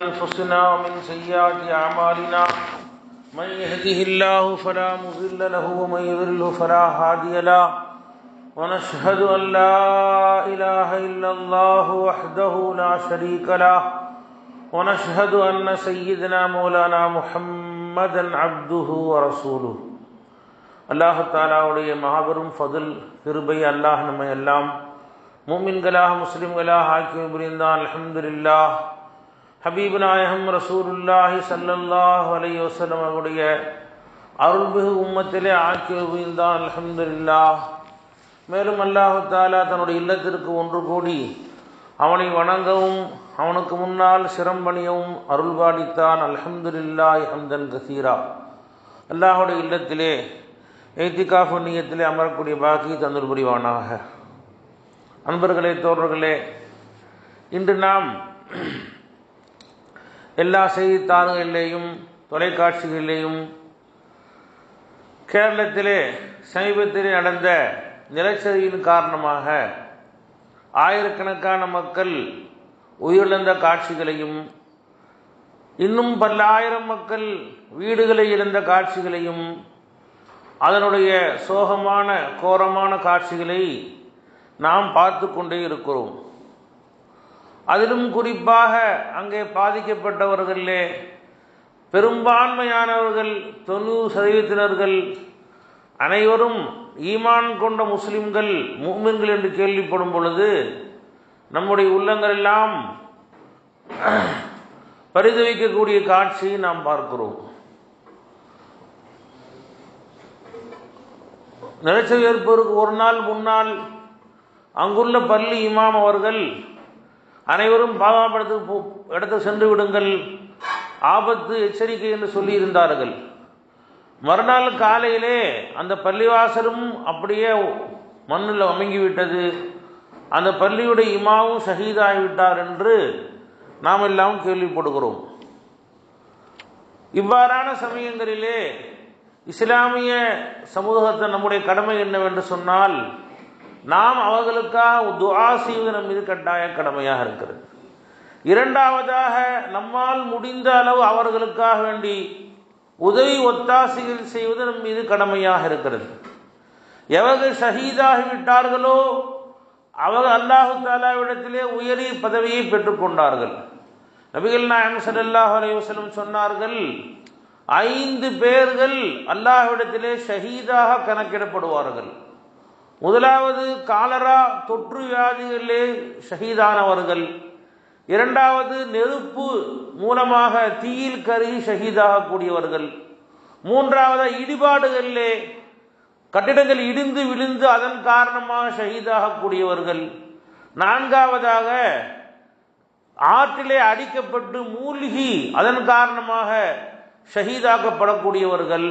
انفسنا ومن سيئات اعمالنا من يهده الله فلا مضل له ومن يضلل فلا هادي له ونشهد ان لا اله الا الله وحده لا شريك له ونشهد ان سيدنا مولانا محمدا عبده ورسوله اللہ تعالیٰ مہابرم فضل کربئی اللہ نم اللہ ممن گلاح مسلم گلاح حاکم برندان الحمد للہ ஹபீப் நாயகம் ரசூருல்லாஹி சல்லல்லாஹ் அலி வசலம் அவருடைய அருள்மிகு உம்மத்திலே ஆக்கி புரிந்தான் அலமதுல்லா மேலும் அல்லாஹ் தாலா தன்னுடைய இல்லத்திற்கு ஒன்று கூடி அவனை வணங்கவும் அவனுக்கு முன்னால் சிரம்பணியவும் அருள்பாலித்தான் அல்ஹம்துலில்லாஹி ஹம்தன் கசீரா. அல்லாஹுடைய இல்லத்திலே ஏத்திகாஃபு நீயத்திலே அமரக்கூடிய பாக்கி தந்தூர் புரிவானாக. அன்பர்களே தோழர்களே இன்று நாம் எல்லா செய்தித்தாள்களிலேயும் தொலைக்காட்சிகளிலேயும் கேரளத்திலே சமீபத்திலே நடந்த நிலச்சரிவின் காரணமாக ஆயிரக்கணக்கான மக்கள் உயிரிழந்த காட்சிகளையும் இன்னும் பல்லாயிரம் மக்கள் வீடுகளை இழந்த காட்சிகளையும் அதனுடைய சோகமான கோரமான காட்சிகளை நாம் பார்த்து கொண்டே இருக்கிறோம். அதிலும் குறிப்பாக அங்கே பாதிக்கப்பட்டவர்களே பெரும்பான்மையானவர்கள் தொண்ணூறு சதவீதத்தினர்கள் அனைவரும் ஈமான் கொண்ட முஸ்லிம்கள் மூமின்கள் என்று கேள்விப்படும் பொழுது நம்முடைய உள்ளங்கள் எல்லாம் பரிதவிக்கக்கூடிய காட்சியை நாம் பார்க்கிறோம். நிலச்சல் ஏற்பவருக்கு ஒரு நாள் முன்னால் அங்குள்ள பள்ளி இமாம் அவர்கள் அனைவரும் பாதுகாப்பு இடத்துக்கு சென்று விடுங்கள். ஆபத்து எச்சரிக்கை என்று சொல்லியிருந்தார்கள். மறுநாள் காலையிலே அந்த பள்ளிவாசலும் அப்படியே மண்ணில் அமுங்கிவிட்டது. அந்த பள்ளியுடைய இமாவும் ஷஹீதாகிவிட்டார் என்று நாம் எல்லாம் கேள்விப்படுகிறோம். இவ்வாறான சமயங்களிலே இஸ்லாமிய சமூகத்தை நம்முடைய கடமை என்னவென்று சொன்னால் நாம் அவர்களுக்காக துவா செய்வது நம் மீது கட்டாய கடமையாக இருக்கிறது. இரண்டாவதாக நம்மால் முடிந்த அளவு அவர்களுக்காக வேண்டி உதவி ஒத்தாசைகள் செய்வது நம் மீது கடமையாக இருக்கிறது. எவர்கள் ஷஹீதாகிவிட்டார்களோ அவர்கள் அல்லாஹு தாலாவிடத்திலே உயரிய பதவியை பெற்றுக்கொண்டார்கள் நபிகள் நாயம் சல்லாஹ் அலைவசலம் சொன்னார்கள் ஐந்து பேர்கள் அல்லாஹ்விடத்திலே ஷஹீதாக கணக்கிடப்படுவார்கள். முதலாவது காலரா தொற்று வியாதிகளிலே ஷஹீதானவர்கள். இரண்டாவது நெருப்பு மூலமாக தீயில் கருகி ஷஹீதாகக்கூடியவர்கள். மூன்றாவது இடிபாடுகளிலே கட்டிடங்கள் இடிந்து விழுந்து அதன் காரணமாக ஷஹீதாகக்கூடியவர்கள். நான்காவதாக ஆற்றிலே அடிக்கப்பட்டு மூழ்கி அதன் காரணமாக ஷஹீதாக்கப்படக்கூடியவர்கள்.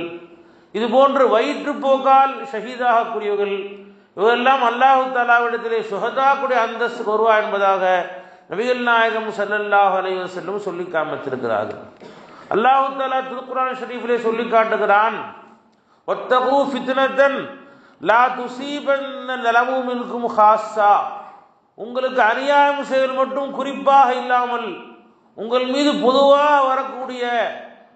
இதுபோன்று வயிற்றுப்போக்கால் ஷஹீதாகக்கூடியவர்கள். இவெல்லாம் அல்லாஹு தாலாவிடத்திலே சுகதாக்குடைய அந்தஸ்து வருவா என்பதாக நபிகள் நாயகம் சல்லல்லாஹ் அலைவர் செல்லும் சொல்லி காமித்திருக்கிறார்கள். அல்லாஹு தாலா திருக்குரான் ஷரீஃபிலே சொல்லி காட்டுகிறான் ஒத்தகு ஃபித்னத்தன் லா துசீபன் நலமு மின்கும் ஹாஸா உங்களுக்கு அநியாயம் செயல் மட்டும் குறிப்பாக இல்லாமல் உங்கள் மீது பொதுவாக வரக்கூடிய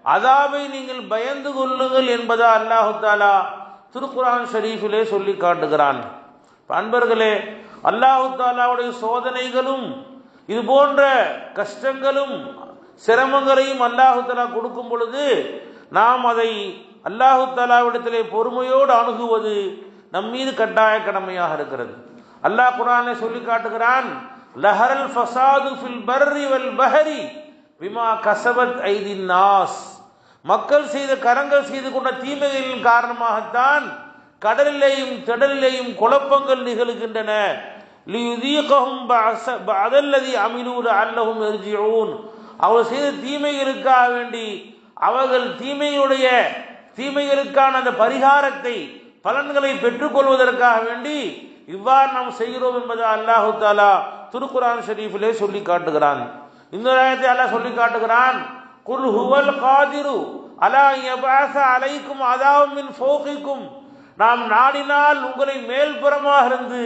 அதாவை நீங்கள் பயந்து கொள்ளுங்கள் என்பதா அல்லாஹு தாலா திருக்குரான் ஷரீஃபிலே சொல்லி காட்டுகிறான். அன்பர்களே அல்லாஹு தாலாவுடைய சோதனைகளும் இது போன்ற கஷ்டங்களும் சிரமங்களையும் அல்லாஹு தாலா கொடுக்கும் பொழுது நாம் அதை அல்லாஹு தாலாவிடத்திலே பொறுமையோடு அணுகுவது நம் மீது கட்டாய கடமையாக இருக்கிறது. அல்லாஹ் குரானை சொல்லி காட்டுகிறான் லஹரல் ஃபசாது ஃபில் பர்ரி வல் பஹரி பிமா கசபத் ஐதின் நாஸ். மக்கள் செய்த கரங்கள் செய்து கொண்ட தீமைகளின் காரணமாகத்தான் கடலிலேயும் திடலிலேயும் குழப்பங்கள் நிகழ்கின்றன. அதல்லதி அவர் செய்த தீமைகளுக்காக வேண்டி அவர்கள் தீமையுடைய தீமைகளுக்கான அந்த பரிகாரத்தை பலன்களை பெற்றுக்கொள்வதற்காக வேண்டி இவ்வாறு நாம் செய்கிறோம் என்பதை அல்லாஹு தாலா திருக்குரான் ஷரீஃபிலே சொல்லி காட்டுகிறான். இந்த நேரத்தை அல்லாஹ் சொல்லி காட்டுகிறான். குல் ஹுவல் காதிரு அலா யபாச அலைக்கும் அதாவும் மின் ஃபோகிக்கும் நாம் நாடினால் உங்களை மேல்புறமாக இருந்து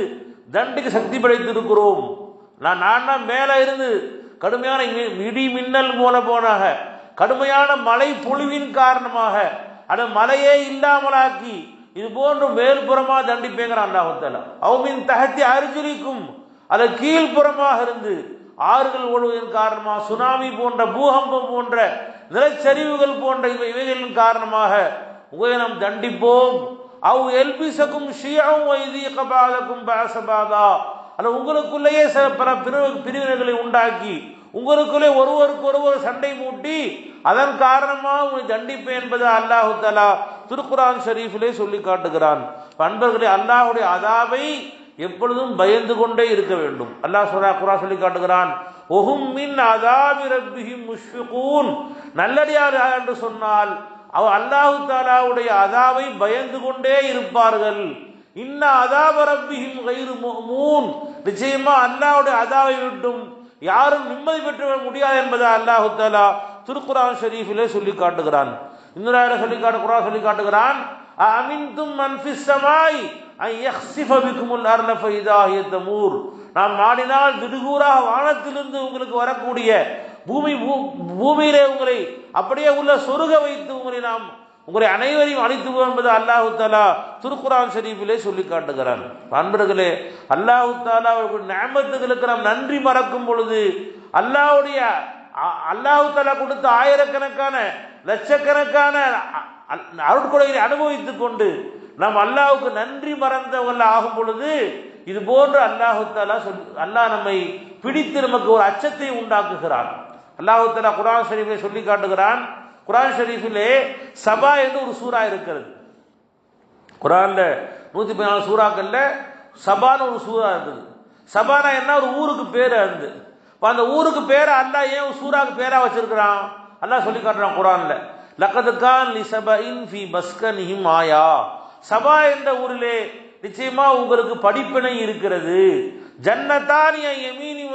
தண்டிக்கு சக்தி படைத்திருக்கிறோம். நான் நாடினா மேலே இருந்து கடுமையான இ- இடி மின்னல் போனாக கடுமையான மழை பொழிவின் காரணமாக அந்த மழையே இல்லாமலாக்கி இது போன்று மேல்புறமாக தண்டிப்பேங்கிறான் அல்லாஹுத்தாலா அவமின் தகத்தி அர்ஜுலிக்கும் அதை கீழ்ப்புறமாக இருந்து ஆறுகள் ஓடுவதன் காரணமாக சுனாமி போன்ற பூகம்பம் போன்ற நிலச்சரிவுகள் போன்ற இவை இவைகளின் காரணமாக உங்களை நாம் தண்டிப்போம். அவ் எல்பிசக்கும் ஷியாவும் வைதிய கபாதக்கும் பாசபாதா அல்ல உங்களுக்குள்ளேயே சில பல பிரிவு பிரிவினர்களை உண்டாக்கி உங்களுக்குள்ளே ஒருவருக்கு ஒருவர் சண்டை மூட்டி அதன் காரணமாக உங்களை தண்டிப்பேன் என்பது அல்லாஹு தலா திருக்குரான் ஷரீஃபிலே சொல்லி காட்டுகிறான். அன்பர்களே அல்லாஹுடைய அதாவை எப்பொழுதும் பயந்து கொண்டே இருக்க வேண்டும். அல்லாஹ் சொல்றா குரா சொல்லி காட்டுகிறான் ஒஹும் மின் அதாபி ரப்பிஹிம் முஷ்ஃபிகூன். நல்லடியார் என்று சொன்னால் அவ அல்லாஹு தாலாவுடைய அதாவை பயந்து கொண்டே இருப்பார்கள். இன்ன அதாப ரப்பிஹிம் கயிறு மூன் நிச்சயமா அல்லாஹ்வுடைய அதாவை விட்டும் யாரும் நிம்மதி பெற்று முடியாது என்பதை அல்லாஹு தாலா திருக்குரான் ஷரீஃபிலே சொல்லி காட்டுகிறான். இன்னொரு சொல்லி காட்டு குரான் சொல்லி காட்டுகிறான் அமின்தும் மன்ஃபிஸ் சமாய். ஐ நாம் நாடினால் திடுகூறாக வானத்திலிருந்து உங்களுக்கு வரக்கூடிய பூமி பூ- பூமியிலே உங்களை அப்படியே உள்ள சொருக வைத்து உங்களை நாம் உங்களை அனைவரையும் அழித்து என்பது அல்லாஹு தாலா திருக்குரான் ஷரீஃபிலே சொல்லி காட்டுகிறான். அன்பர்களே அல்லாஹு தாலா அவர்களுடைய நாம் நன்றி மறக்கும் பொழுது அல்லாஹ்வுடைய அ- அல்லாஹு தாலா கொடுத்த ஆயிரக்கணக்கான லட்சக்கணக்கான அ- அருட்கொடைகளை அனுபவித்துக் கொண்டு நாம் அல்லாஹுக்கு நன்றி மறந்தவர்கள் ஆகும் பொழுது இது போன்று அல்லாஹு தாலா சொல் அல்லாஹ் நம்மை பிடித்து நமக்கு ஒரு அச்சத்தை உண்டாக்குகிறான். அல்லாஹு தாலா குரான் ஷரீஃபை சொல்லி காட்டுகிறான். குரான் ஷரீஃபிலே சபா என்று ஒரு சூறா இருக்கிறது. குரான்ல நூத்தி பதினாலு சூறாக்கள்ல சபான்னு ஒரு சூறா இருக்குது. சபானா என்ன? ஒரு ஊருக்கு பேர் அது. இப்போ அந்த ஊருக்கு பேரை அல்லாஹ் ஏன் சூறாக்கு பேரா வச்சிருக்கிறான்? அல்லா சொல்லி காட்டுறான் குரான்ல லக்கது கான் லி சபஇன் ஃபி பஸ்கனிஹிம் ஆயா. சபா என்ற ஊரிலே நிச்சயமா உங்களுக்கு படிப்பினை இருக்கிறது. ஜன்னதானிய யமீனி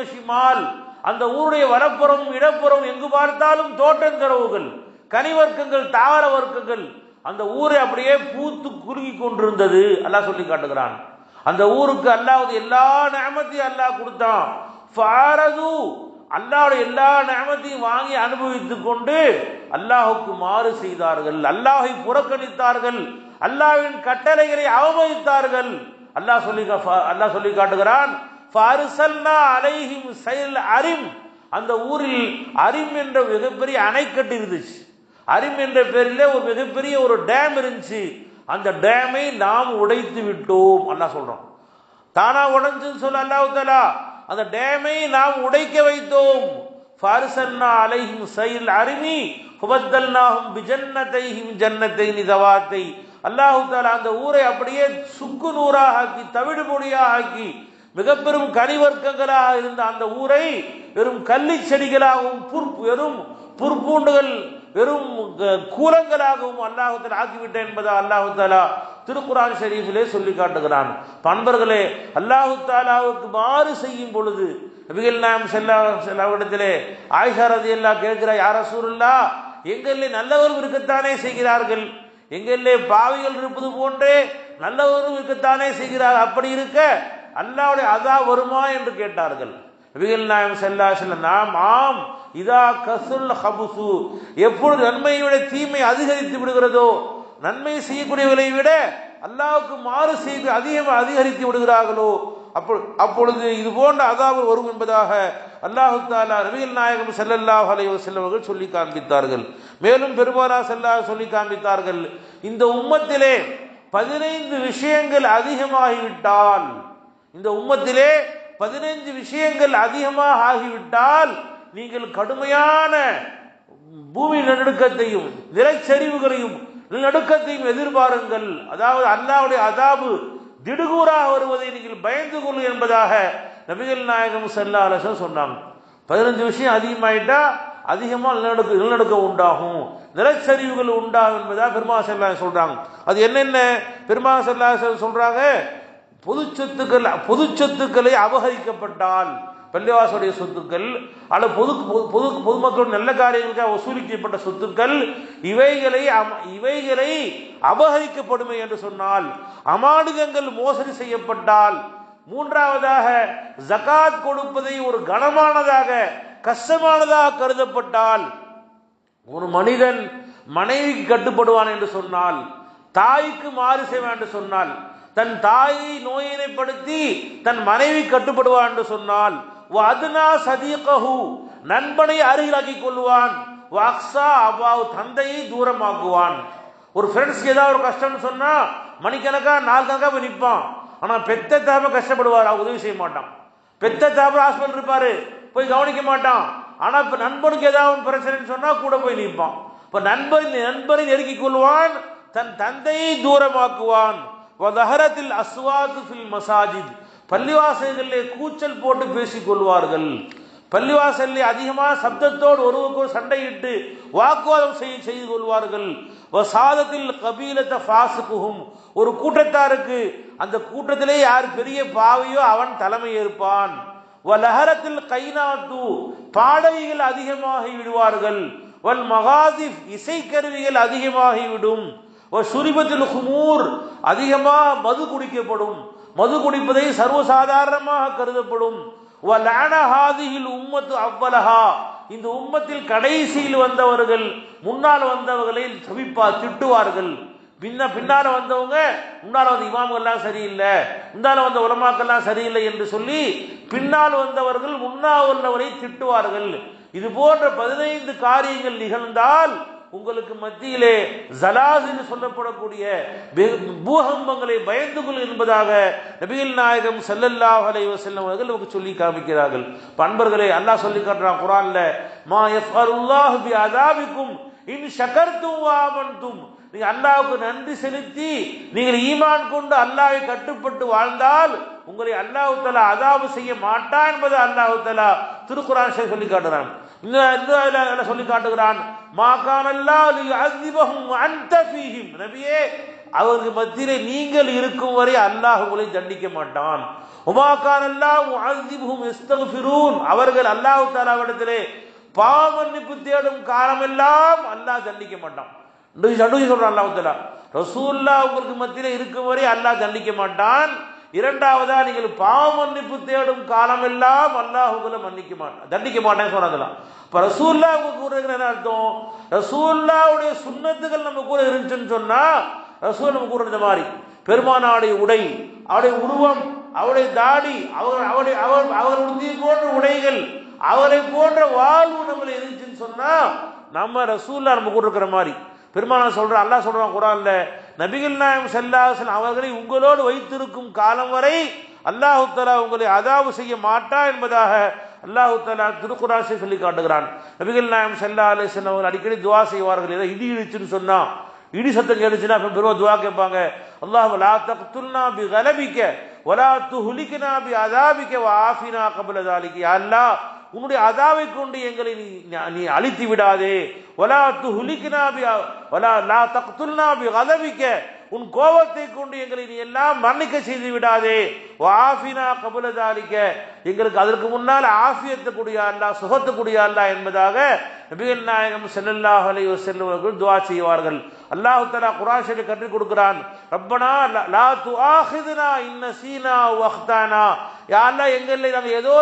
அந்த ஊருடைய வலப்புறம் இடப்புறம் எங்கு பார்த்தாலும் தோட்டந்தரவுகள் கனிவர்க்கங்கள் தாவர வர்க்கங்கள் அந்த ஊரை அப்படியே பூத்து குறுகி கொண்டிருந்தது. அல்லாஹ் சொல்லி காட்டுகிறான். அந்த ஊருக்கு அல்லாஹ் எல்லா நேமத்தையும் அல்லாஹ் கொடுத்தான். ஃபாரது எல்லா நேமத்தையும் வாங்கி அனுபவித்துக் கொண்டு அல்லாஹுக்கு மாறு செய்தார்கள். அல்லாஹை புறக்கணித்தார்கள். அல்லாஹ்வின் கட்டளைகளை அவமதித்தார்கள். அல்லாஹ் சொல்லி கா- அல்லாஹ் சொல்லி காட்டுகிறான் அலைஹிம் செயல் அரிம். அந்த ஊரில் அரிம் என்ற மிகப்பெரிய அணைக்கட்டு இருந்துச்சு அரிம் என்ற பேரில் ஒரு மிகப்பெரிய ஒரு டேம் இருந்துச்சு. அந்த டேமை நாம் உடைத்து விட்டோம் அல்லா சொல்றோம் தானா உடைஞ்சுன்னு சொல்ல அல்லாஹ் அந்த டேமை நாம் உடைக்க வைத்தோம். ஃபாரிசன்னா அலைஹிம் சைல் அரிமி ஃபபத்தல்னாஹும் பிஜன்னதைஹிம் ஜன்னத்தை நிதவாத்தை அல்லாஹ் அந்த ஊரை அப்படியே சுக்கு நூறாக ஆக்கி தவிடு பொடியாக ஆக்கி மிக பெரும் கனிவர்க்கங்களாக இருந்த அந்த ஊரை வெறும் கள்ளி செடிகளாகவும் புற் வெறும் புற்பூண்டுகள் வெறும் க- கூலங்களாகவும் அல்லாஹுத்தல் ஆக்கிவிட்டேன் என்பதை அல்லாஹு தாலா திருக்குரான் ஷரீஃபிலே சொல்லி காட்டுகிறான். பண்பர்களே அல்லாஹு தாலாவுக்கு மாறு செய்யும் பொழுது நபிகள் நாம் செல்லா செல்லாவிடத்திலே ஆயிஷா ரதி எல்லாம் கேட்கிற யார சூருல்லா எங்களிலே நல்லவரும் இருக்கத்தானே செய்கிறார்கள்? எங்கெல்லே பாவிகள் இருப்பது போன்றே நல்லவரும் இருக்கத்தானே செய்கிறார்? அப்படி இருக்க அல்லாவுடைய அதா வருமா என்று கேட்டார்கள். நபிகள் நாயம் செல்லா செல்ல நாம் ஆம். இதா கசுல் ஹபுசு. எப்பொழுது நன்மையுடைய தீமை அதிகரித்து விடுகிறதோ நன்மை செய்யக்கூடியவர்களை விட அல்லாவுக்கு மாறு செய்து அதிகம் அதிகரித்து விடுகிறார்களோ அப்போ அப்பொழுது இது போன்ற அதாவது வரும் என்பதாக அல்லாஹு தாலா நபிகள் நாயகம் செல்லல்லாஹ் அலைவர் செல்லவர்கள் சொல்லி காண்பித்தார்கள். மேலும் பெருமானா செல்லா சொல்லி காண்பித்தார்கள் இந்த உம்மத்திலே பதினைந்து விஷயங்கள் அதிகமாகிவிட்டால் இந்த உம்மத்திலே பதினைந்து விஷயங்கள் அதிகமாக ஆகிவிட்டால் நீங்கள் கடுமையான பூமி நடுக்கத்தையும் நிலச்சரிவுகளையும் நடுக்கத்தையும் எதிர்பாருங்கள். அதாவது அல்லாவுடைய அதாபு திடுகூறாக வருவதை நீங்கள் பயந்து கொள்ளுங்கள் என்பதாக நபிகள் நாயகம் செல்லா அலசன் சொன்னாங்க. பதினஞ்சு விஷயம் அதிகமாயிட்டா அதிகமாக நிலநடுக்க நிலநடுக்கம் உண்டாகும். நிலச்சரிவுகள் உண்டாகும் என்பதாக பெருமா செல்லா சொல்றாங்க. அது என்னென்ன? பெருமா செல்லா சொல்றாங்க பொது சொத்துக்கள் பொது சொத்துக்களை அபகரிக்கப்பட்டால் பள்ளிவாசுடைய சொத்துக்கள் அல்லது பொது பொது- பொது பொதுமக்கள் நல்ல காரியங்களுக்காக வசூலிக்கப்பட்ட சொத்துக்கள் இவைகளை அம- இவைகளை அபகரிக்கப்படுமே என்று சொன்னால் அமானுகங்கள் மோசடி செய்யப்பட்டால் மூன்றாவதாக ஜகாத் கொடுப்பதை ஒரு கனமானதாக கஷ்டமானதாக கருதப்பட்டால் ஒரு மனிதன் மனைவிக்கு கட்டுப்படுவான் என்று சொன்னால் தாய்க்கு மாறு செய்வான் என்று சொன்னால் தன் தாயை நோயினைப்படுத்தி தன் மனைவி கட்டுப்படுவான் என்று சொன்னால் அதுனா சதீகஹு. நண்பனை அருகிலாக்கிக் கொள்வான் அக்ஸா அவ்வாவு தந்தையை தூரமாக்குவான். ஒரு ஃப்ரெண்ட்ஸ்க்கு ஏதாவது ஒரு கஷ்டம்னு சொன்னா மணிக்கணக்கா நாள் கணக்கா போய் நிற்பான் ஆனா பெத்த தாம கஷ்டப்படுவார் அவர் உதவி செய்ய மாட்டான். பெத்த தாம ஹாஸ்பிட்டல் இருப்பாரு போய் கவனிக்க மாட்டான். ஆனா இப்ப நண்பனுக்கு ஏதாவது பிரச்சனைன்னு சொன்னா கூட போய் நிற்பான். இப்ப நண்பர் நண்பரை நெருக்கிக் கொள்வான் தன் தந்தையை தூரமாக்குவான். வதஹரத்தில் ஃபில் மசாஜித். பள்ளிவாசல்களிலே கூச்சல் போட்டு பேசிக் கொள்வார்கள். பள்ளிவாசல்லே அதிகமான சப்தத்தோடு ஒருவருக்கொரு சண்டையிட்டு வாக்குவாதம் செய்ய செய்து கொள்வார்கள். சாதத்தில் கபீலத்தை ஃபாசுகுஹும் ஒரு கூட்டத்தாருக்கு அந்த கூட்டத்திலே யார் பெரிய பாவையோ அவன் தலைமை ஏற்பான். வலஹரத்தில் கைநாத்து பாடவிகள் அதிகமாகி விடுவார்கள். வல் மகாதி இசைக்கருவிகள் அதிகமாகிவிடும் சுரிபத்தில் ஹுமூர் அதிகமாக மது குடிக்கப்படும். மது குடிப்பதை சர்வசாதாரணமாக கருதப்படும். உம்மத்து அவ்வலஹா. இந்த உம்மத்தில் கடைசியில் வந்தவர்கள் முன்னால் வந்தவர்களை சபிப்பா திட்டுவார்கள். பின்ன பின்னால வந்தவங்க முன்னால வந்த இமாம்கள்லாம் சரியில்லை. முன்னால வந்த உலமாக்கள்லாம் சரியில்லை என்று சொல்லி பின்னால் வந்தவர்கள் முன்னால் உள்ளவரை திட்டுவார்கள். இது போன்ற பதினைந்து காரியங்கள் நிகழ்ந்தால் உங்களுக்கு மத்தியிலே ஜலாஸ் என்று சொல்லப்படக்கூடிய பூகம்பங்களை பயந்து கொள் என்பதாக நபிகள் நாயகம் செல்லல்லாஹ் அலைஹி செல்லும் அவர்கள் நமக்கு சொல்லி காமிக்கிறார்கள். பண்பர்களை அல்லாஹ் சொல்லி காட்டுறான் குரான்ல மா யஃபருல்லாஹு பி அதாபிக்கும் இன் ஷகர்தும் ஆமன்தும் நீங்க அல்லாவுக்கு நன்றி செலுத்தி நீங்கள் ஈமான் கொண்டு அல்லாவை கட்டுப்பட்டு வாழ்ந்தால் உங்களை அல்லாஹு தலா அதாவு செய்ய மாட்டான் என்பதை அல்லாஹு தலா திருக்குறான் சொல்லி காட்டுறான். சொல்லி காட்டுகிறான்? அல்லாஹ் நபியே அவருக்கு மத்தியிலே நீங்கள் இருக்கும் வரை அல்லாஹ் உங்களை தண்டிக்க மாட்டான். உமாக்கான் அல்லாஹ் அவர்கள் அல்லாஹ் தாலாவிடத்திலே பாவ மன்னிப்பு தேடும் காலமெல்லாம் அல்லாஹ் தண்டிக்க மாட்டான். சொல்றான் அல்லாஹ் தாலா ரசூல்லா உங்களுக்கு மத்தியிலே இருக்கும் வரை அல்லாஹ் தண்டிக்க மாட்டான். இரண்டாவதா நீங்கள் பாவ மன்னிப்பு தேடும் காலமெல்லாம் அல்லாஹ் உங்களை மன்னிக்க மாட்டான். தண்டிக்க மாட்டேன்னு சொன்னதெல்லாம் இப்ப ரசூல்லா உங்க கூட என்ன அர்த்தம்? ரசூல்லாவுடைய சுண்ணத்துகள் நம்ம கூட இருந்துச்சுன்னு சொன்னா ரசூல் நம்ம கூறுறது மாதிரி. பெருமானாவுடைய உடை அவருடைய உருவம் அவருடைய தாடி அவர் அவருடைய அவர் அவர் போன்ற உடைகள் அவரை போன்ற வாழ்வு நம்மள இருந்துச்சுன்னு சொன்னா நம்ம ரசூல்லா நம்ம கூட இருக்கிற மாதிரி. பெருமானா சொல்ற அல்லாஹ் சொல்றான் குரான்ல நபிகள் நாயம் செல்லாசன் அவர்களை உங்களோடு வைத்திருக்கும் காலம் வரை அல்லாஹு தலா உங்களை அதாவு செய்ய மாட்டா என்பதாக அல்லாஹு தலா திருக்குராசை சொல்லி காட்டுகிறான். நபிகள் நாயம் செல்லா அலிசன் அவர்கள் அடிக்கடி துவா செய்வார்கள். ஏதோ இடி இடிச்சுன்னு சொன்னா இடி சத்தம் கேட்டுச்சுன்னா அப்ப பெருவா துவா கேட்பாங்க. அல்லாஹ் லா தக்துல்னா பி கலபிக்க வலா துஹுலிக்கனா பி அதாபிக்க வாஃபினா ஆஃபினா கபல அல்லாஹ் உன்னுடைய அதாவை கொண்டு எங்களை நீ நீ அழித்து விடாதே. ஒலா து பி லா தக்துல்னா அதவிக்க உன் கோபத்தை கொண்டு எங்களை நீ எல்லாம் மன்னிக்க செய்து விடாதே. ஆஃபினா கபுலதாலிக்க எங்களுக்கு அதற்கு முன்னால் ஆஃபியத்தை கூடிய அல்லா சுகத்தை அல்லா என்பதாக நபிகள் நாயகம் செல்லல்லாஹ் அலைஹி வஸல்லம் துவா செய்வார்கள். அல்லாஹ் தலா குர்ஆனில் கற்றுக் கொடுக்கிறான். ரப்பனா லா துஆஹிதுனா இன்ன சீனா வஹ்தானா. யா எங்களை நாங்கள் ஏதோ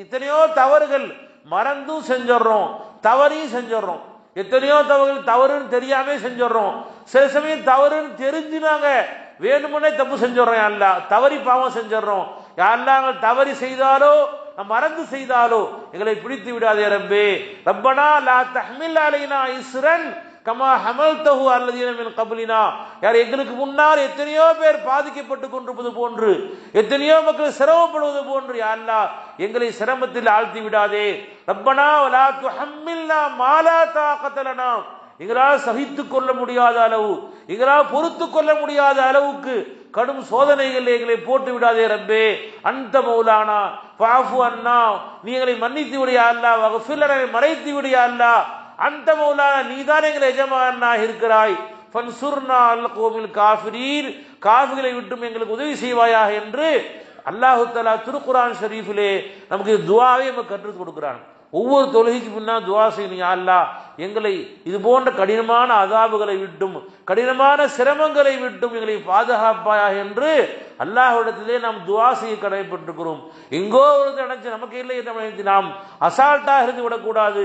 இத்தனையோ தவறுகள் மறந்தும் செஞ்சிடறோம் தவறையும் செஞ்சிடறோம். எத்தனையோ தவறுகள் தவறுன்னு தெரியாம செஞ்சிடறோம். சில சமயம் தவறுன்னு தெரிஞ்சு நாங்க வேணுமனே தப்பு செஞ்சிடறோம். யாரெல்லாம் தவறி பாவம் செஞ்சிடறோம். யாரெல்லாம் நாங்கள் தவறி செய்தாலோ மறந்து செய்தாலோ எங்களை பிடித்து விடாதே ரப்பே. ரப்பனா லா தஹ்மில் அலைனா இஸ்ரன் கமா ஹமல் தகு அல்லதீனமின் கபலினா. யார் எங்களுக்கு முன்னால் எத்தனையோ பேர் பாதிக்கப்பட்டு கொண்டிருப்பது போன்று எத்தனையோ மக்கள் சிரமப்படுவது போன்று யாருலா எங்களை சிரமத்தில் ஆழ்த்தி விடாதே. ரப்பனா வலா துஹம்மில்னா மாலா தாக்கத்தலனா எங்களால் சகித்து கொள்ள முடியாத அளவு எங்களால் பொறுத்து கொள்ள முடியாத அளவுக்கு கடும் சோதனைகள் எங்களை போட்டு விடாதே ரப்பே. அந்த மௌலானா பாஃபு அண்ணா நீ எங்களை மன்னித்து விடியா அல்லா வகுஃபில் மறைத்து விடியா அல்லா. அந்த மௌலானா நீதான் எங்களை எஜமானாக இருக்கிறாய். ஃபன்சுர்னா அல் கோவில் காஃபிரீர் காஃபிகளை விட்டும் எங்களுக்கு உதவி செய்வாயாக என்று அல்லாஹு தலா திருக்குரான் ஷரீஃபிலே நமக்கு துவாவை நமக்கு கற்றுக் கொடுக்குறான். ஒவ்வொரு தொழுகைக்கு பின்னால் துவா செய்யணும் அல்லா. எங்களை இது போன்ற கடினமான அதாபுகளை விட்டும் கடினமான சிரமங்களை விட்டும் எங்களை பாதுகாப்பாயாக என்று அல்லாஹ்விடத்திலே நாம் துவா செய்ய கடமைப்பட்டிருக்கிறோம் எங்கோ ஒரு நினைச்சு நமக்கு இல்லை என்று நினைத்து நாம் அசால்ட்டாக இருந்து விடக்கூடாது.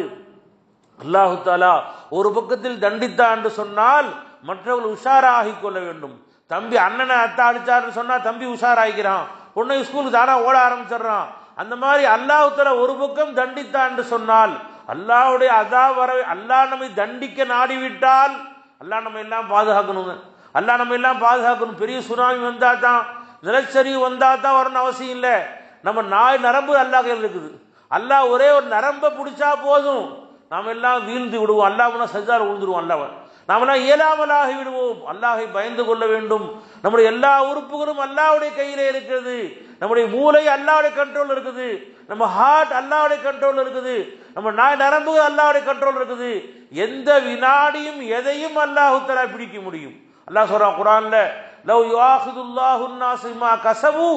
அல்லாஹு தாலா ஒரு பக்கத்தில் தண்டித்தா என்று சொன்னால் மற்றவர்கள் உஷாராகி கொள்ள வேண்டும். தம்பி அண்ணனை அத்தா அடிச்சார்னு சொன்னா தம்பி உஷாராகிறான் பொண்ணை ஸ்கூலுக்கு தானா ஓட ஆரம்பிச்சிடுறான். அந்த மாதிரி அல்லாஹு தாலா ஒரு பக்கம் தண்டித்தா என்று சொன்னால் அல்லாவுடைய அதா வர அல்லாஹ் நம்மை தண்டிக்க நாடிவிட்டால் அல்லாஹ் நம்ம எல்லாம் பாதுகாக்கணுங்க. அல்லாஹ் நம்ம எல்லாம் பாதுகாக்கணும். பெரிய சுனாமி வந்தா தான் நிலச்சரிவு வந்தா தான் வரணும் அவசியம் இல்லை. நம்ம நாய் நரம்பு அல்லாஹ் கையில் இருக்குது. அல்லாஹ் ஒரே ஒரு நரம்பை பிடிச்சா போதும். நாம் எல்லாம் வீழ்ந்து விடுவோம். அல்லாவுனா சஜார் விழுந்துருவோம் அல்லாவன் நாமெல்லாம் இயலாமலாகி விடுவோம். அல்லாஹை பயந்து கொள்ள வேண்டும். நம்முடைய எல்லா உறுப்புகளும் அல்லாவுடைய கையிலே இருக்கிறது. நம்முடைய மூளை அல்லாவுடைய கண்ட்ரோல் இருக்குது. நம்ம ஹார்ட் அல்லாவுடைய கண்ட்ரோல் இருக்குது. நம்ம நாய் நரம்பு அல்லாவுடைய கண்ட்ரோல் இருக்குது. எந்த வினாடியும் எதையும் அல்லாஹுத்தலா பிடிக்க முடியும். அல்லாஹ் சொல்றான் குரான்ல லவ் யுவாஹிதுல்லாஹுன்னா சிமா கசபு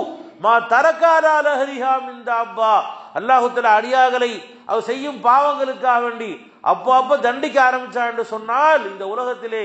மா தரக்காரா லஹரிஹா மின் தாப்பா. அல்லாஹு அடியாகலை அவர் செய்யும் பாவங்களுக்காக வேண்டி அப்போ அப்போ தண்டிக்க ஆரம்பிச்சா என்று சொன்னால் இந்த உலகத்திலே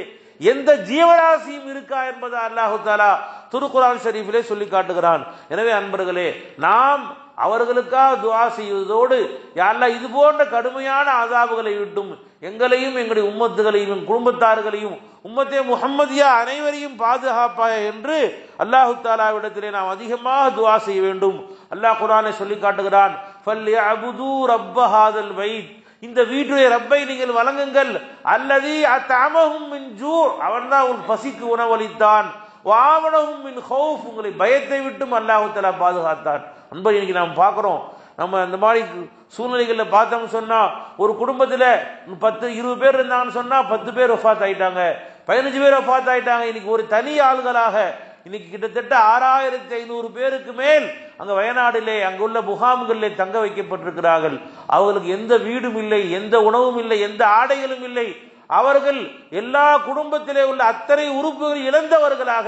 எந்த ஜீவராசியும் இருக்கா என்பதை அல்லாஹு தாலா திருக்குரான் ஷரீஃபிலே சொல்லி காட்டுகிறான். எனவே அன்பர்களே நாம் அவர்களுக்காக துவா செய்வதோடு யாரெல்லாம் இது போன்ற கடுமையான ஆதாபுகளை விட்டும் எங்களையும் எங்களுடைய உம்மத்துகளையும் குடும்பத்தார்களையும் உம்மத்தே முகம்மதியா அனைவரையும் பாதுகாப்பாய என்று அல்லாஹு தாலாவிடத்திலே நாம் அதிகமாக துவா செய்ய வேண்டும். அல்லாஹ் குரானை சொல்லி காட்டுகிறான். ஃபல்யஅபுது ரப்ப ஹாதல் வைத். இந்த வீட்டுடைய ரப்பை நீங்கள் வழங்குங்கள். அல்லது அத்தாமகும் மின் ஜூ. அவன் தான் உன் பசிக்கு உணவளித்தான். வாவனகும் மின் ஹோஃப். உங்களை பயத்தை விட்டும் அல்லாஹு தலா பாதுகாத்தான். அன்பை இன்னைக்கு நாம் பார்க்குறோம். நம்ம இந்த மாதிரி சூழ்நிலைகளில் பார்த்தோம்னு சொன்னால் ஒரு குடும்பத்தில் பத்து இருபது பேர் இருந்தாங்கன்னு சொன்னால் பத்து பேர் ஒஃபாத் ஆயிட்டாங்க. பதினஞ்சு பேர் ஒஃபாத் ஆயிட்டாங்க. இன்னைக்கு ஒரு தனி ஆளுகளாக இன்னைக்கு கிட்டத்தட்ட ஆறாயிரத்தி ஐநூறு பேருக்கு மேல் அங்க வயநாடிலே அங்குள்ள முகாம்களிலே தங்க வைக்கப்பட்டிருக்கிறார்கள். அவர்களுக்கு எந்த வீடும் இல்லை எந்த உணவும் இல்லை எந்த ஆடைகளும் இல்லை. அவர்கள் எல்லா குடும்பத்திலே உள்ள அத்தனை உறுப்புகள் இழந்தவர்களாக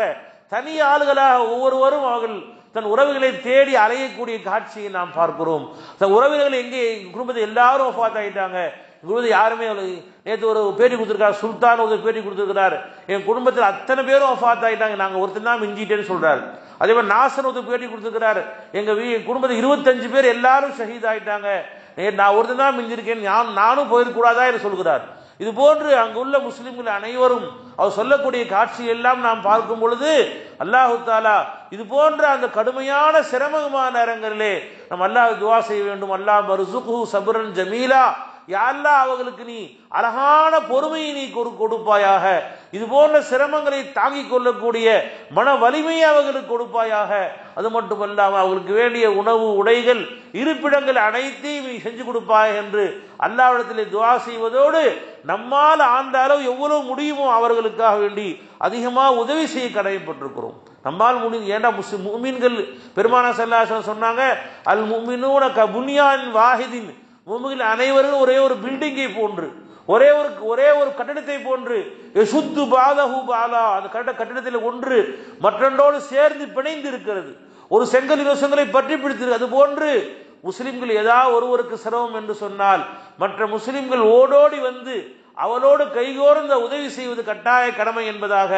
தனி ஆளுகளாக ஒவ்வொருவரும் அவர்கள் தன் உறவுகளை தேடி அலையக்கூடிய காட்சியை நாம் பார்க்கிறோம். தன் உறவினர்கள் எங்கே? குடும்பத்தை குடும்பத்தில் எல்லாரும் ஆயிட்டாங்க குருவது யாருமே நேற்று ஒரு பேட்டி கொடுத்துருக்காரு. சுல்தான் ஒரு பேட்டி கொடுத்துருக்கிறார். என் குடும்பத்தில் அத்தனை பேரும் ஒஃபாத் ஆகிட்டாங்க நாங்கள் ஒருத்தர் தான் மிஞ்சிட்டேன்னு சொல்றாரு. அதே மாதிரி நாசன் ஒரு பேட்டி கொடுத்துருக்கிறார். எங்கள் வீ குடும்பத்தில் இருபத்தஞ்சு பேர் எல்லாரும் ஷஹீத் ஆகிட்டாங்க நான் ஒருத்தர் தான் மிஞ்சிருக்கேன் நான் நானும் போயிருக்கூடாதா என்று சொல்கிறார். இது போன்று அங்குள்ள முஸ்லிம்கள் அனைவரும் அவர் சொல்லக்கூடிய காட்சி எல்லாம் நாம் பார்க்கும் பொழுது அல்லாஹு தாலா இது போன்ற அந்த கடுமையான சிரமமான நேரங்களிலே நம் அல்லாஹ் துவா செய்ய வேண்டும். அல்லாஹ் மருசுகு சபுரன் ஜமீலா. யாரெல்லாம் அவர்களுக்கு நீ அழகான பொறுமையை நீ கொடு கொடுப்பாயாக? இது போன்ற சிரமங்களை தாங்கிக் கொள்ளக்கூடிய மன வலிமையை அவர்களுக்கு கொடுப்பாயாக? அது மட்டுமல்லாமல் அவர்களுக்கு வேண்டிய உணவு உடைகள் இருப்பிடங்கள் அனைத்தையும் நீ செஞ்சு கொடுப்பாய் என்று அல்லாவிடத்திலே துவா செய்வதோடு நம்மால் ஆண்ட அளவு எவ்வளவு முடியுமோ அவர்களுக்காக வேண்டி அதிகமாக உதவி செய்ய கடமைப்பட்டிருக்கிறோம். நம்மால் முடியும் ஏண்டா முஸ்லிம் மீன்கள் பெருமானா செல்லாசன் சொன்னாங்க அல் முமினூன க புனியான் வாஹிதின் மூமிகள் அனைவரும் ஒரே ஒரு பில்டிங்கை போன்று ஒரே ஒரு ஒரே ஒரு கட்டிடத்தை போன்று சுத்து பாதஹு பாலா அந்த கட்ட கட்டிடத்தில் ஒன்று மற்றொன்றோடு சேர்ந்து பிணைந்து இருக்கிறது ஒரு செங்கல் இலவசங்களை பற்றி பிடித்திருக்கு அது போன்று முஸ்லிம்கள் ஏதாவது ஒருவருக்கு சிரமம் என்று சொன்னால் மற்ற முஸ்லிம்கள் ஓடோடி வந்து அவளோடு கைகோர்ந்த உதவி செய்வது கட்டாய கடமை என்பதாக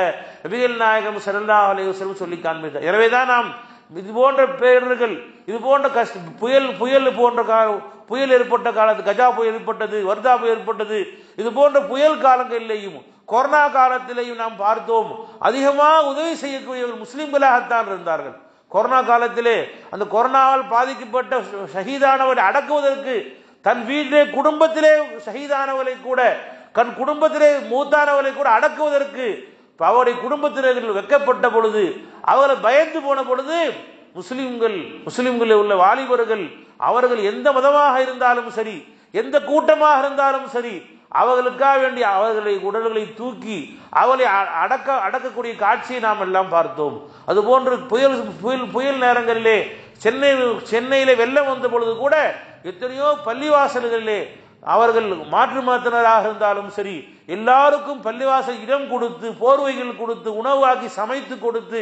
நபிகள் நாயகம் சரல்லா அலைஹி சொல்லி காண்பித்தார். எனவேதான் நாம் இது போன்ற பேரர்கள் இது போன்ற கஷ்ட புயல் புயல் போன்ற கா புயல் ஏற்பட்ட காலத்து கஜா புயல் ஏற்பட்டது வர்தா புயல் ஏற்பட்டது இது போன்ற புயல் காலங்களிலேயும் கொரோனா காலத்திலேயும் நாம் பார்த்தோம் அதிகமாக உதவி செய்யக்கூடியவர்கள் முஸ்லீம்களாகத்தான் இருந்தார்கள். கொரோனா காலத்திலே அந்த கொரோனாவால் பாதிக்கப்பட்ட ஷஹீதானவரை அடக்குவதற்கு தன் வீட்டிலே குடும்பத்திலே ஷஹீதானவரை கூட தன் குடும்பத்திலே மூத்தானவரை கூட அடக்குவதற்கு அவருடைய குடும்பத்தினர்கள் வெக்கப்பட்ட பொழுது அவர்களை பயந்து போன பொழுது முஸ்லிம்கள் முஸ்லிம்களில் உள்ள வாலிபர்கள் அவர்கள் எந்த மதமாக இருந்தாலும் சரி எந்த கூட்டமாக இருந்தாலும் சரி அவர்களுக்காக வேண்டிய அவர்களை உடல்களை தூக்கி அவளை அ- அடக்க அடக்கக்கூடிய காட்சியை நாம் எல்லாம் பார்த்தோம். அதுபோன்று புயல் புயல் புயல் நேரங்களிலே சென்னை சென்னையிலே வெள்ளம் வந்த பொழுது கூட எத்தனையோ பள்ளிவாசல்களிலே அவர்கள் மாற்று மாத்தினராக இருந்தாலும் சரி எல்லாருக்கும் பள்ளிவாசல் இடம் கொடுத்து போர்வைகள் கொடுத்து உணவாக்கி சமைத்து கொடுத்து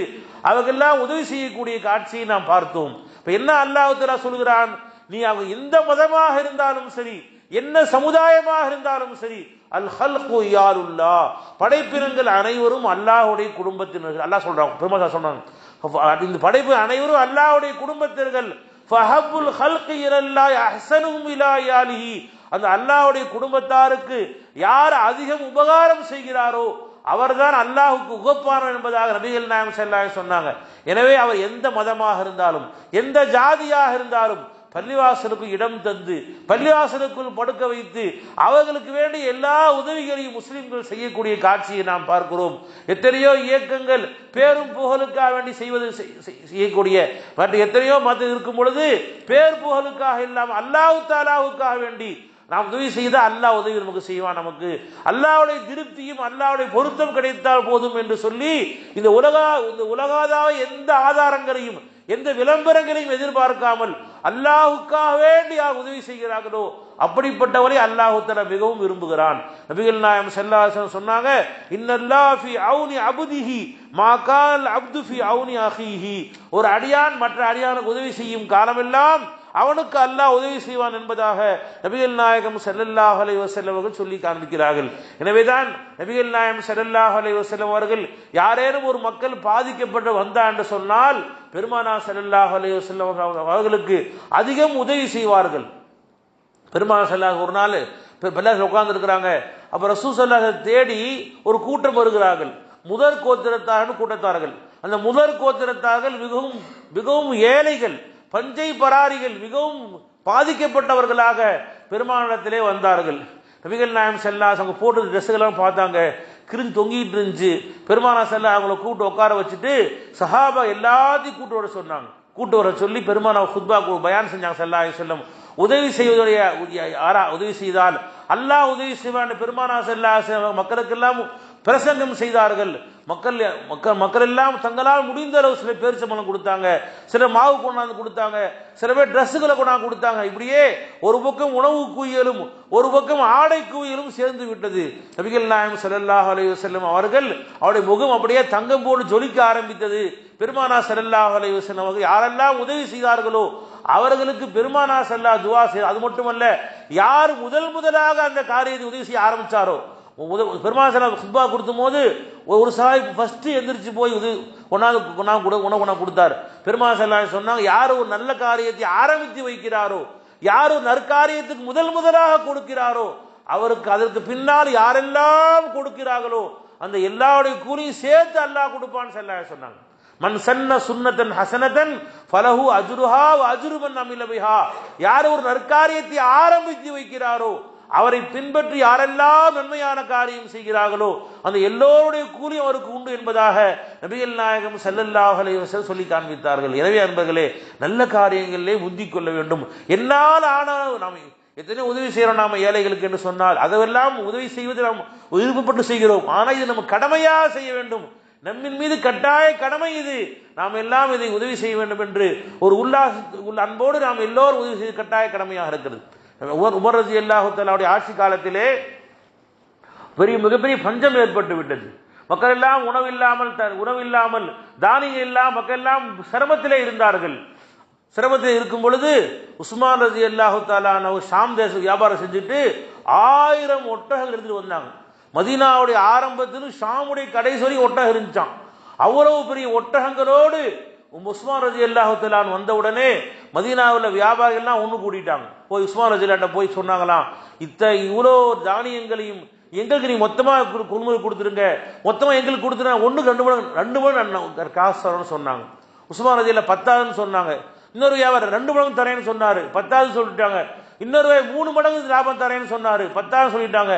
அவர்களெல்லாம் உதவி செய்யக்கூடிய காட்சியை நாம் பார்த்தோம். இப்போ என்ன அல்லாஹுத்தரா சொல்கிறான்? நீ அவங்க எந்த மதமாக இருந்தாலும் சரி என்ன சமுதாயமாக இருந்தாலும் சரி அல் ஹல்கு யாருல்லா படைப்பினங்கள் அனைவரும் அல்லாஹ்வுடைய குடும்பத்தினர்கள். அல்லாஹ் சொல்றாங்க பெருமாள் சொன்னாங்க. இந்த படைப்பு அனைவரும் அல்லாஹுடைய குடும்பத்தினர்கள். ஃபஹபுல் ஹல்கி இலல்லாஹ் அஹ்சனும் இலா யாலிஹி அந்த அல்லாஹ்வுடைய குடும்பத்தாருக்கு யார் அதிகம் உபகாரம் செய்கிறாரோ அவர்தான் அல்லாஹுக்கு உகப்பானவர் என்பதாக நபிகள் நாயம் செல்லாக சொன்னாங்க. எனவே அவர் எந்த மதமாக இருந்தாலும் எந்த ஜாதியாக இருந்தாலும் பள்ளிவாசலுக்கு இடம் தந்து பள்ளிவாசலுக்குள் படுக்க வைத்து அவர்களுக்கு வேண்டிய எல்லா உதவிகளையும் முஸ்லிம்கள் செய்யக்கூடிய காட்சியை நாம் பார்க்கிறோம். எத்தனையோ இயக்கங்கள் பேரும் புகழுக்காக வேண்டி செய்வது செய்- செய்யக்கூடிய மற்ற எத்தனையோ மதம் இருக்கும் பொழுது பேர் புகழுக்காக இல்லாமல் அல்லாஹு தாலாவுக்காக வேண்டி நாம் உதவி செய்தால் அல்லாஹ் உதவி நமக்கு செய்வான் நமக்கு. அல்லாவுடைய திருப்தியும் அல்லாவுடைய பொருத்தம் கிடைத்தால் போதும் என்று சொல்லி இந்த உலகா இந்த உலகாதாவ எந்த ஆதாரங்களையும் எந்த விளம்பரங்களையும் எதிர்பார்க்காமல் அல்லாஹுக்காக வேண்டி யார் உதவி செய்கிறார்களோ அப்படிப்பட்டவரை அல்லாஹுத்தர மிகவும் விரும்புகிறான். நபிகள் நாயம் செல்லாசன் சொன்னாங்க இன்னல்லா ஃபி அவுனி அபுதிஹி மா கால் அப்து ஃபி அவுனி அஹிஹி ஒரு அடியான் மற்ற அடியானுக்கு உதவி செய்யும் காலமெல்லாம் அவனுக்கு அல்லாஹ் உதவி செய்வான் என்பதாக நபிகள் நாயகம் செல்லல்லாஹ் அலைஹி வஸல்லம் சொல்லி காண்பிக்கிறார்கள். எனவேதான் நபிகள் நாயகம் செல்லல்லாஹ் அலைஹி வஸல்லம் அவர்கள் யாரேனும் ஒரு மக்கள் பாதிக்கப்பட்டு வந்தா என்று சொன்னால் பெருமானா செல்லல்லாஹ் அலைஹி செல்லவர்கள் அவர்களுக்கு அதிகம் உதவி செய்வார்கள். பெருமானா செல்லாஹ் ஒரு நாள் பெல்லாஸ் உட்கார்ந்து இருக்கிறாங்க அப்ப ரசூ ஸல்லல்லாஹு தேடி ஒரு கூட்டம் வருகிறார்கள். முதற் கோத்திரத்தார்கள் கூட்டத்தார்கள். அந்த முதற் கோத்திரத்தார்கள் மிகவும் மிகவும் ஏழைகள். பஞ்சை பராரிகள் மிகவும் பாதிக்கப்பட்டவர்களாக பெருமானிடத்திலே வந்தார்கள். நபிகள் நாயம் செல்லாஸ் அவங்க போட்டு ட்ரெஸ்ஸுகள்லாம் பார்த்தாங்க. கிரிஞ்சு தொங்கிட்டு இருந்துச்சு. பெருமானா செல்லா அவங்கள கூப்பிட்டு உட்கார வச்சுட்டு சஹாபா எல்லாத்தையும் கூட்டு வர சொன்னாங்க. கூட்டு வர சொல்லி பெருமானா ஹுத்பா பயான் செஞ்சாங்க செல்லா செல்லம் உதவி செய்வதுடைய யாரா உதவி செய்தால் அல்லாஹ் உதவி செய்வான் பெருமானா செல்லா மக்களுக்கெல்லாம் பிரசங்கம் செய்தார்கள். மக்கள் மக்கள் மக்கள் எல்லாம் தங்களால் முடிந்த அளவு சில பேர் சம்பளம் கொடுத்தாங்க. சில மாவு கொண்டாந்து கொடுத்தாங்க. சில பேர் ட்ரெஸ்ஸுகளை கொண்டாந்து கொடுத்தாங்க. இப்படியே ஒரு பக்கம் உணவு குவியலும் ஒரு பக்கம் ஆடை குவியலும் சேர்ந்து விட்டது. நபிகள் நாயம் ஸல்லல்லாஹு அலைய செல்லும் அவர்கள் அவருடைய முகம் அப்படியே தங்கம் போட்டு ஜொலிக்க ஆரம்பித்தது. பெருமானா ஸல்லல்லாஹு அலைய வஸல்லம் அவர்கள் யாரெல்லாம் உதவி செய்தார்களோ அவர்களுக்கு பெருமானா செல்லா துவா செய்ய அது மட்டுமல்ல யார் முதல் முதலாக அந்த காரியத்தை உதவி செய்ய ஆரம்பித்தாரோ பெருமாசன செல்லாம் சுப்பா கொடுத்தும் போது ஒரு சாஹிப் ஃபஸ்ட்டு எந்திரிச்சு போய் இது கொண்டாந்து கொண்டாந்து கொடு உணவு உணவு கொடுத்தார். பெருமாள் சொன்னாங்க யார் ஒரு நல்ல காரியத்தை ஆரம்பித்து வைக்கிறாரோ யார் ஒரு நற்காரியத்துக்கு முதல் முதலாக கொடுக்கிறாரோ அவருக்கு அதற்கு பின்னால் யாரெல்லாம் கொடுக்கிறார்களோ அந்த எல்லாருடைய கூலியும் சேர்த்து அல்லாஹ் கொடுப்பான்னு செல்லா சொன்னாங்க. மன் சன்ன சுன்னதன் ஹசனதன் ஃபலஹு அஜுருஹா அஜுருமன் அமிலபிஹா. யார் ஒரு நற்காரியத்தை ஆரம்பித்து வைக்கிறாரோ அவரை பின்பற்றி யாரெல்லாம் நன்மையான காரியம் செய்கிறார்களோ அந்த எல்லோருடைய கூலியும் அவருக்கு உண்டு என்பதாக நபிகள் நாயகம் செல்லல்லாஹலை சொல்லி காண்பித்தார்கள். எனவே அன்பர்களே நல்ல காரியங்களிலே முந்திக் கொள்ள வேண்டும். என்னால் ஆனால் நாம் எத்தனை உதவி செய்கிறோம் நாம் ஏழைகளுக்கு என்று சொன்னால் அதெல்லாம் உதவி செய்வது நாம் விருப்பப்பட்டு செய்கிறோம். ஆனால் இது நம்ம கடமையாக செய்ய வேண்டும். நம்மின் மீது கட்டாய கடமை இது. நாம் எல்லாம் இதை உதவி செய்ய வேண்டும் என்று ஒரு உல்லாச உள்ள அன்போடு நாம் எல்லோரும் உதவி செய்து கட்டாய கடமையாக இருக்கிறது. உமர் உமர் ரதி அல்லாஹுத்தலாவுடைய ஆட்சி காலத்திலே பெரிய மிகப்பெரிய பஞ்சம் ஏற்பட்டு விட்டது. மக்கள் எல்லாம் உணவில்லாமல் த- உணவில்லாமல் தானியம் இல்லாமல் மக்கள் எல்லாம் சிரமத்திலே இருந்தார்கள். சிரமத்தில் இருக்கும் பொழுது உஸ்மான் ரஜி அல்லாஹு தாலான ஷாம் தேச வியாபாரம் செஞ்சுட்டு ஆயிரம் ஒட்டகங்கள் எடுத்துட்டு வந்தாங்க. மதீனாவுடைய ஆரம்பத்திலும் ஷாமுடைய கடைசி வரைக்கும் ஒட்டகம் இருந்துச்சான் அவ்வளவு பெரிய ஒட்டகங்களோடு உஸ்மான் ரஜி அல்லாஹு தலான் வந்த உடனே மதீனாவில் வியாபாரிகள்லாம் ஒன்று கூட்டிட்டாங்க போய் உஸ்மான் ரஜிலாட்ட போய் சொன்னாங்களாம் இத்த இவ்வளோ தானியங்களையும் எங்களுக்கு நீ மொத்தமாக கொள்முதல் கொடுத்துருங்க. மொத்தமாக எங்களுக்கு கொடுத்துருங்க ஒன்று ரெண்டு மணி ரெண்டு மணி காசு தரணும்னு சொன்னாங்க. உஸ்மான் ரஜியில் பத்தாதுன்னு சொன்னாங்க. இன்னொரு வியாபாரம் ரெண்டு மடங்கு தரேன்னு சொன்னார். பத்தாவது சொல்லிட்டாங்க. இன்னொரு மூணு மடங்கு லாபம் தரேன்னு சொன்னார். பத்தாவது சொல்லிட்டாங்க.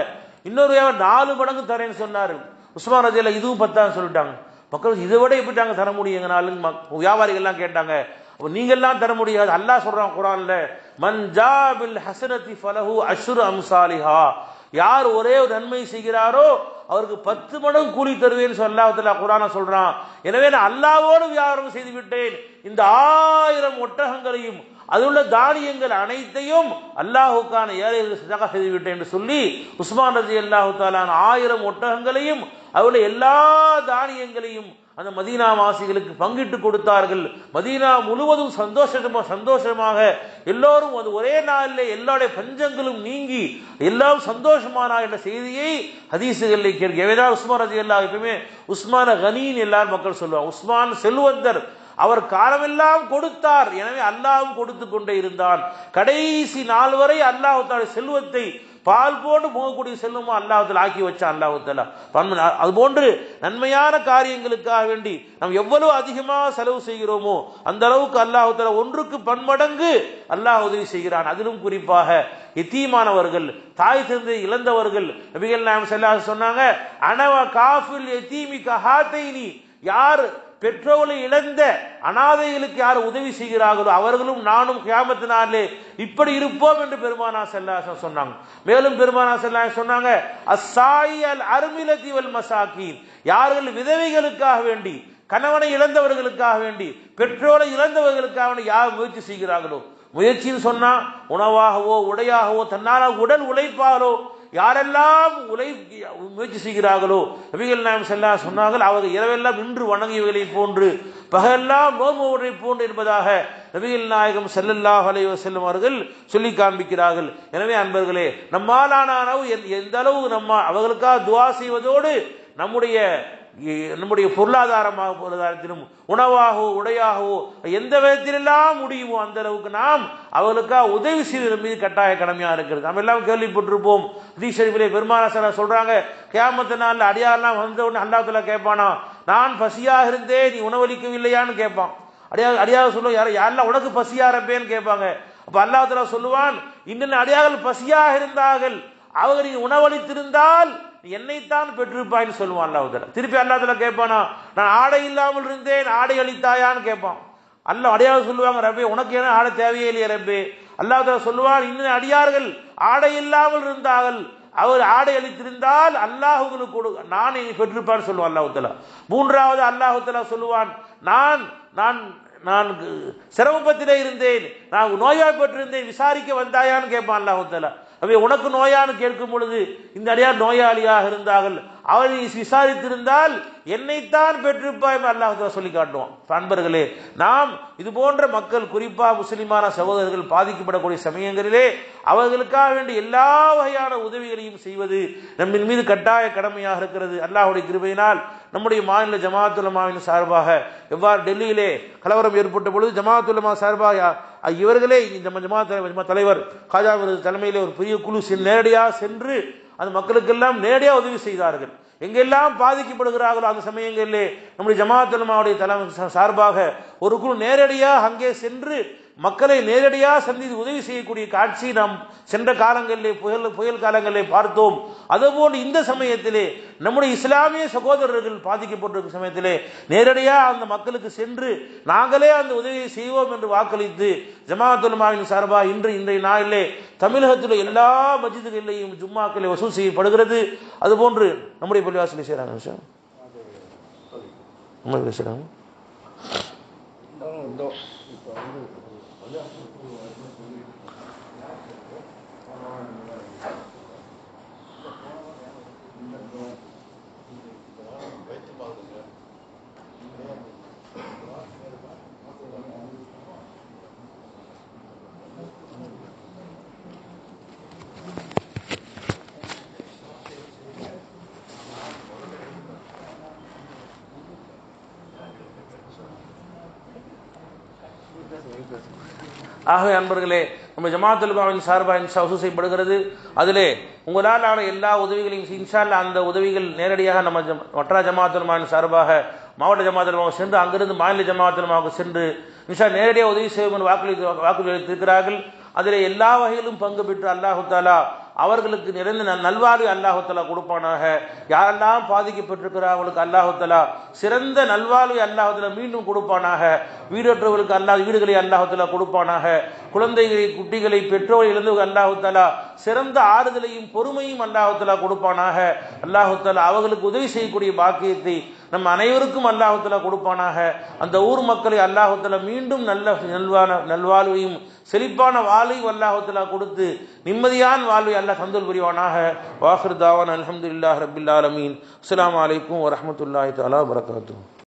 இன்னொரு வியாபாரம் நாலு மடங்கு தரேன்னு சொன்னார். உஸ்மான் ரஜியில் இதுவும் பத்தாவது சொல்லிட்டாங்க. மக்கள் இதை விட எப்படிட்டாங்க தர முடியும் எங்கனாலும் வியாபாரிகள் கேட்டாங்க. அப்போ நீங்கள்லாம் தர முடியாது. அல்லா சொல்கிறான் குரான்ல மஞ்சாபில் ஜாபில் ஃபலஹு அஷ்ரு அம்சாலிஹா. யார் ஒரே ஒரு நன்மை செய்கிறாரோ அவருக்கு பத்து மடம் கூலி தருவேன்னு சொல்லி குரான சொல்றான். எனவே நான் அல்லாவோடு வியாபாரம் செய்து விட்டேன். இந்த ஆயிரம் ஒட்டகங்களையும் அதுள்ள தானியங்கள் அனைத்தையும் அல்லாஹுக்கான ஏழைகள் சதகா செய்து விட்டேன் என்று சொல்லி உஸ்மான் ரதி அல்லாஹு தாலான் ஆயிரம் ஒட்டகங்களையும் அதில் எல்லா தானியங்களையும் அந்த மதீனாவாசிகளுக்கு பங்கிட்டு கொடுத்தார்கள். மதீனா முழுவதும் சந்தோஷமா சந்தோஷமாக எல்லோரும் அது ஒரே நாளில் எல்லாருடைய பஞ்சங்களும் நீங்கி எல்லாம் சந்தோஷமானா என்ற செய்தியை ஹதீசுகளில் கேட்க ஏதாவது உஸ்மான் ரஜி எல்லா எப்பவுமே உஸ்மான கனின்னு எல்லாரும் மக்கள் சொல்லுவாங்க. உஸ்மான் செல்வந்தர். அவர் காலமெல்லாம் கொடுத்தார். எனவே அல்லாவும் கொடுத்து கொண்டே இருந்தான். கடைசி நாள் வரை அல்லாஹ் தன்னுடைய செல்வத்தை பால் போன்று போகக்கூடிய செல்வமும் அல்லாஹத்தில் ஆக்கி வச்சான் அல்லாஹுத்தலா அது போன்று நன்மையான காரியங்களுக்காக வேண்டி நாம் எவ்வளவு அதிகமாக செலவு செய்கிறோமோ அந்த அளவுக்கு அல்லாஹுத்தலா ஒன்றுக்கு பன்மடங்கு அல்லாஹ் உதவி செய்கிறான். அதிலும் குறிப்பாக எத்தீமானவர்கள் தாய் தந்தை இழந்தவர்கள் நபிகள் நாயம் செல்லா சொன்னாங்க அனவ காஃபில் எத்தீமி கஹாத்தைனி யார் பெற்றோரை இழந்த அனாதைகளுக்கு யார் உதவி செய்கிறார்களோ அவர்களும் நானும் கியாமத்தினாலே இப்படி இருப்போம் என்று பெருமானா செல்லாசம் சொன்னாங்க. மேலும் பெருமானா செல்லா சொன்னாங்க அசாயி அல் அருமிலத்தி வல் மசாக்கீன். யார்கள் விதவைகளுக்காக வேண்டி கணவனை இழந்தவர்களுக்காக வேண்டி பெற்றோரை இழந்தவர்களுக்காக வேண்டி யார் முயற்சி செய்கிறார்களோ? முயற்சின்னு சொன்னா உணவாகவோ உடையாகவோ தன்னால் உடல் உழைப்பாலோ யாரெல்லாம் உலை முயற்சி செய்கிறார்களோ நபிகள் நாயம் செல்லா சொன்னார்கள் அவர்கள் இரவெல்லாம் நின்று வணங்கியவர்களை போன்று பகெல்லாம் நோம்புவரை போன்று என்பதாக நபிகள் நாயகம் செல்லல்லாஹ் அலைவ செல்லும் அவர்கள் சொல்லி காண்பிக்கிறார்கள். எனவே அன்பர்களே நம்மாலான அளவு எந்த அளவு நம்ம அவர்களுக்காக துவா செய்வதோடு நம்முடைய நம்முடைய பொருளாதாரமாக பொருளாதாரத்திலும் உணவாகவோ உடையாகவோ எந்த விதத்திலெல்லாம் முடியுமோ அந்த அளவுக்கு நாம் அவர்களுக்காக உதவி செய்வதன் மீது கட்டாய கடமையாக இருக்கிறது. நம்ம எல்லாம் கேள்விப்பட்டிருப்போம். ஹதீஷரிஃபிலே பெருமானாசரா சொல்றாங்க கேமத்த நாளில் அடியாரெல்லாம் வந்த உடனே அல்லாத்துல கேட்பானா நான் பசியாக இருந்தே நீ உணவளிக்கவில்லையான்னு கேட்பான். அடியா அடியாக சொல்லுவோம் யாரும் யாரெல்லாம் உனக்கு பசியாக இருப்பேன்னு கேட்பாங்க. அப்போ அல்லாஹ் சொல்லுவான் இன்னும் அடியார்கள் பசியாக இருந்தார்கள் அவர்கள் நீ உணவளித்திருந்தால் என்னைத்தான் பெற்றிருப்பாய்னு சொல்லுவான் அல்லாஹுதல திருப்பி அல்லாஹுல கேட்பானா நான் ஆடை இல்லாமல் இருந்தேன் ஆடை அளித்தாயான்னு கேட்பான். அல்ல அடையாளம் சொல்லுவாங்க ரப்பே உனக்கு என்ன ஆடை தேவையே இல்லையே ரப்பே. அல்லாஹ் சொல்லுவான் இன்னும் அடியார்கள் ஆடை இல்லாமல் இருந்தார்கள். அவர் ஆடை அளித்திருந்தால் அல்லாஹ் உங்களுக்கு கொடு நான் பெற்றிருப்பான்னு சொல்லுவான் அல்லாஹுத்தலா மூன்றாவது அல்லாஹுத்தலா சொல்லுவான் நான் நான் நான் சிரமப்பத்திலே இருந்தேன். நான் நோய்வாய்ப்பட்டிருந்தேன். விசாரிக்க வந்தாயான்னு கேட்பான் அல்லாஹுத்தலா அவை உனக்கு நோயான்னு கேட்கும் பொழுது இந்த அடியார் நோயாளியாக இருந்தார்கள். அவரை விசாரித்திருந்தால் என்னைத்தான் பெற்றிருப்பாய் அல்லாஹ் சொல்லி காட்டுவோம் அன்பர்களே நாம் இது போன்ற மக்கள் குறிப்பாக முஸ்லிமான சகோதரர்கள் பாதிக்கப்படக்கூடிய சமயங்களிலே அவர்களுக்காக வேண்டிய எல்லா வகையான உதவிகளையும் செய்வது நம்மின் மீது கட்டாய கடமையாக இருக்கிறது. அல்லாஹுடைய கிருபையினால் நம்முடைய மாநில ஜமாத்துலமாவின் சார்பாக எவ்வாறு டெல்லியிலே கலவரம் ஏற்பட்ட பொழுது ஜமாத்துலமா சார்பாக இவர்களே இந்த ஜமாத் தலைவர் காஜா தலைமையில் ஒரு பெரிய குழு நேரடியாக சென்று அந்த மக்களுக்கெல்லாம் நேரடியாக உதவி செய்தார்கள். எங்கெல்லாம் பாதிக்கப்படுகிறார்களோ அந்த சமயங்களிலே நம்முடைய ஜமாத் தலைமாவுடைய தலைமை சார்பாக ஒரு குழு நேரடியாக அங்கே சென்று மக்களை நேரடியாக சந்தித்து உதவி செய்யக்கூடிய காட்சி நாம் சென்ற காலங்களிலே புயல் புயல் காலங்களிலே பார்த்தோம். அதுபோல் இந்த சமயத்திலே நம்முடைய இஸ்லாமிய சகோதரர்கள் பாதிக்கப்பட்டிருக்கும் சமயத்திலே நேரடியாக அந்த மக்களுக்கு சென்று நாங்களே அந்த உதவியை செய்வோம் என்று வாக்களித்து ஜமாத்துலமாவின் சார்பாக இன்று இன்றைய நாளிலே தமிழகத்தில் எல்லா மஜிதுகளிலேயும் ஜும்மாக்களை வசூல் செய்யப்படுகிறது. அதுபோன்று நம்முடைய பள்ளிவாசலை செய்கிறாங்க விஷயம் நம்ம செய்கிறாங்க. ஆகவே அன்பர்களே நம்ம ஜமாத்துல்பாவின் சார்பாக இன்ஷா வசூல் செய்யப்படுகிறது அதிலே உங்களால் ஆன எல்லா உதவிகளையும் இன்ஷால்ல அந்த உதவிகள் நேரடியாக நம்ம ஜம் ஜமாத்துல்மாவின் சார்பாக மாவட்ட ஜமாத்துலமாக சென்று அங்கிருந்து மாநில ஜமாத்துல்மாவுக்கு சென்று இன்ஷா நேரடியாக உதவி செய்வோம் என்று வாக்களி வாக்குறுதி அளித்திருக்கிறார்கள். அதில் எல்லா வகையிலும் பங்கு பெற்று அல்லாஹு தாலா அவர்களுக்கு நிறைந்த நல்வாழ்வு அல்லாஹுத்தலா கொடுப்பானாக. யாரெல்லாம் பாதிக்கப்பட்டிருக்கிறார்களுக்கு அல்லாஹுத்தலா சிறந்த நல்வாழ்வை அல்லாஹுத்தலா மீண்டும் கொடுப்பானாக. வீடற்றவர்களுக்கு அல்லாஹ் வீடுகளை அல்லாஹுத்தலா கொடுப்பானாக. குழந்தைகளை குட்டிகளை பெற்றோரை இழந்தவர்கள் அல்லாஹுத்தலா சிறந்த ஆறுதலையும் பொறுமையும் அல்லாஹுத்தலா கொடுப்பானாக. அல்லாஹுத்தலா அவர்களுக்கு உதவி செய்யக்கூடிய பாக்கியத்தை நம்ம அனைவருக்கும் அல்லாஹுத்தல கொடுப்பானாக. அந்த ஊர் மக்களை அல்லாஹுத்தல மீண்டும் நல்ல நல்வான நல்வாழ்வையும் செழிப்பான வாழ்வையும் அல்லாஹுத்தலா கொடுத்து நிம்மதியான வாழ்வை அல்லாஹ் சந்தோல் புரிவானாக. வாஹர் தாவான் அல்ஹம்துலில்லாஹ் ரபில் ஆலமீன். அஸ்லாம் அலைக்கும் வரமத்துல்லாஹி தாலா வரகாத்துஹு